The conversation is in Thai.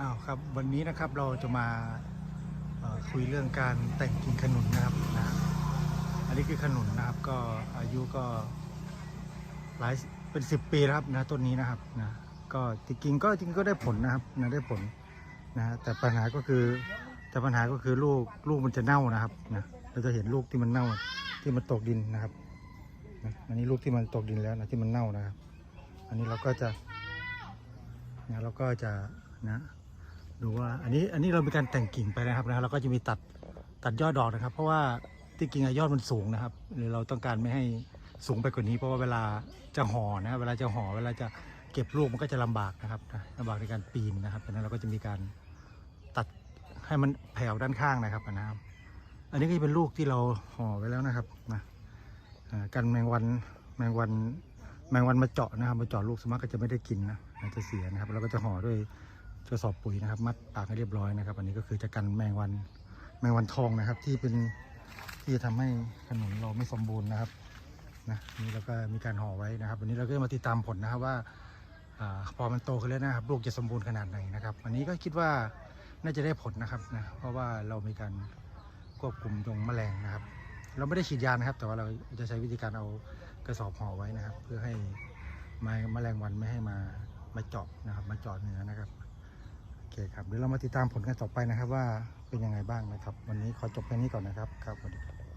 อ้าวครับวันนี้นะครับเราจะมาคุยเรื่องการแต่งกิ่งขนุนนะครับนะอันนี้คือขนุนนะครับก็อายุก็หลายเป็นสิบปีแล้วครับนะต้นนี้นะครับนะก็จริงๆก็จริงก็ได้ผลนะครับนะได้ผลนะฮะแต่ปัญหาก็คือแต่ปัญหาก็คือลูกลูกมันจะเน่านะครับนะเราจะเห็นลูกที่มันเน่าที่มันตกดินนะครับนะอันนี้ลูกที่มันตกดินแล้วนะที่มันเน่านะครับ อันนี้เราก็จะนะเราก็จะนะ ดูว่าอันนี้อันนี้เรามีการแต่งกิ่งไปนะครับนะเราก็จะมีตัดตัดยอดดอกนะครับ เพราะว่าที่กิ่งอยอดมันสูงนะครับเราต้องการไม่ให้สูงไปกว่านี้ เพราะว่าเวลาจะห่อนะเวลาจะห่อเวลาจะเก็บลูกมันก็จะลำบากนะครับลำบากในการปีนนะครับดังนั้นเราก็จะมีการตัดให้มันแผ่วด้านข้างนะครับนะครับ อันนี้ก็จะเป็นลูกที่เราห่อไว้แล้วนะครับนะอ่ากันแมงวันแมงวันแมงวันมาเจาะนะครับมาเจาะลูกสวนมัครก็จะไม่ได้กินนะอาจจะเสียนะครับเราก็จะห่อด้วย กระสอบปุ๋ยนะครับ มัดปากให้เรียบร้อยนะครับ อันนี้ก็คือจะกันแมงวันแมงวันทองนะครับ ที่เป็นที่จะทำให้ขนุนเราไม่สมบูรณ์นะครับนะนี่เราก็มีการห่อไว้นะครับ วันนี้เราก็จะมาติดตามผลนะครับว่าอาพอมันโตขึ้นแล้วนะครับลูกจะสมบูรณ์ขนาดไหนนะครับอันนี้ก็คิดว่าน่าจะได้ผลนะครับนะเพราะว่าเรามีการควบคุมตรงแมลงนะครับ เราไม่ได้ฉีดยานะครับ แต่ว่าเราจะใช้วิธีการเอากระสอบห่อไว้นะครับ เพื่อให้มแมลงวันไม่ให้มามาเจาะนะครับ มาเจาะเนื้อนะครับ ครับเดี๋ยวเรามาติดตามผลกันต่อไปนะครับ ว่าเป็นยังไงบ้างนะครับ วันนี้ขอจบแค่นี้ก่อนนะครับครับสวัสดีครับ